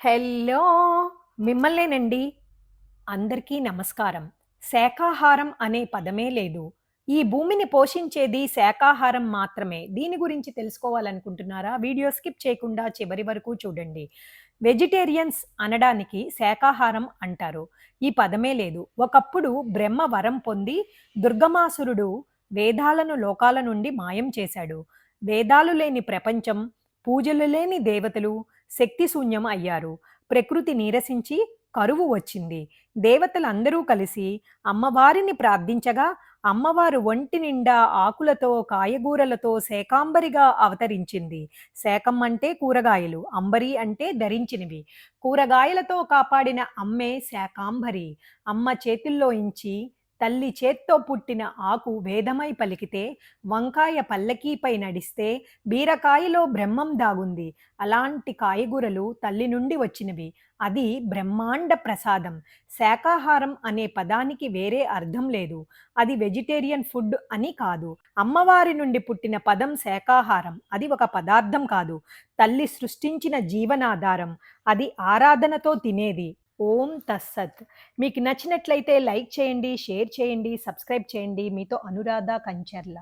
Hello మిమ్మల్నేనండి. అందరికీ నమస్కారం. శాకాహారం అనే పదమే లేదు. ఈ భూమిని పోషించేది శాకాహారం మాత్రమే. దీని గురించి తెలుసుకోవాలనుకుంటున్నారా? వీడియో స్కిప్ చేయకుండా చివరి వరకు చూడండి. వెజిటేరియన్స్ అనడానికి శాకాహారం అంటారు. ఈ పదమే లేదు. ఒకప్పుడు బ్రహ్మ వరం పొంది దుర్గమాసురుడు వేదాలను లోకాల నుండి మాయం చేశాడు. వేదాలు లేని ప్రపంచం పూజలు లేని దేవతలు శక్తిశూన్యం అయ్యారు. ప్రకృతి నీరసించి కరువు వచ్చింది. దేవతలందరూ కలిసి అమ్మవారిని ప్రార్థించగా అమ్మవారు ఒంటి నిండా ఆకులతో కాయగూరలతో శాకాంబరిగా అవతరించింది. శాకం అంటే కూరగాయలు అంబరి అంటే ధరించినవి. కూరగాయలతో కాపాడిన అమ్మే శాకాంబరి. అమ్మ చేతుల్లో ఇంచి తల్లి చేత్తో పుట్టిన ఆకు వేదమై పలికితే వంకాయ పల్లకీపై నడిస్తే బీరకాయలో బ్రహ్మం దాగుంది. అలాంటి కాయగూరలు తల్లి నుండి వచ్చినవి. అది బ్రహ్మాండ ప్రసాదం. శాకాహారం అనే పదానికి వేరే అర్థం లేదు. అది వెజిటేరియన్ ఫుడ్ అని కాదు. అమ్మవారి నుండి పుట్టిన పదం శాకాహారం. అది ఒక పదార్థం కాదు. తల్లి సృష్టించిన జీవనాధారం. అది ఆరాధనతో తినేది. ఓం తస్సత్. మీకు నచ్చినట్లయితే లైక్ చేయండి షేర్ చేయండి సబ్స్క్రైబ్ చేయండి. మీతో అనురాధ కంచర్ల.